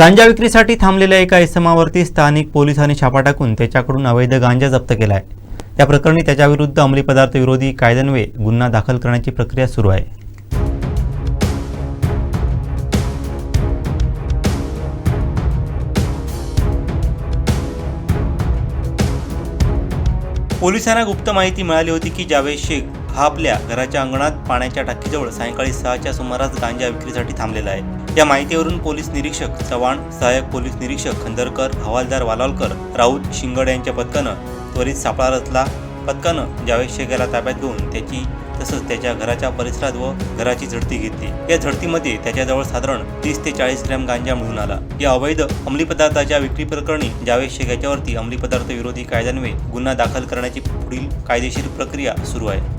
गांजा विक्रीसाठी थांबलेल्या एका इसमावरती स्थानिक पोलिसांनी छापा टाकून त्याच्याकडून अवैध गांजा जप्त केला आहे त्या प्रकरणी त्याच्याविरुद्ध अंमली पदार्थ विरोधी कायद्यान्वये गुन्हा दाखल करण्याची प्रक्रिया सुरू आहे. पोलिसांना गुप्त माहिती मिळाली होती की जावेद शेख हा आपल्या घराच्या अंगणात पाण्याच्या टाकीजवळ सायंकाळी सहाच्या सुमारास गांजा विक्रीसाठी थांबलेला आहे. या माहितीवरून पोलीस निरीक्षक चव्हाण सहाय्यक पोलीस निरीक्षक खंदरकर हवालदार वालावलकर राऊत शिंगड यांच्या पथकानं त्वरित सापळा रचला. पथकानं जावेद शेख याला ताब्यात घेऊन त्याची तसंच त्याच्या घराच्या परिसरात व घराची झडती घेतली. या झडतीमध्ये त्याच्याजवळ साधारण तीस ते चाळीस ग्रॅम गांजा मिळून आला. या अवैध अंमली पदार्थाच्या विक्री प्रकरणी जावेद शेख याच्यावरती अंमली पदार्थ विरोधी कायद्यान्वये गुन्हा दाखल करण्याची पुढील कायदेशीर प्रक्रिया सुरू आहे.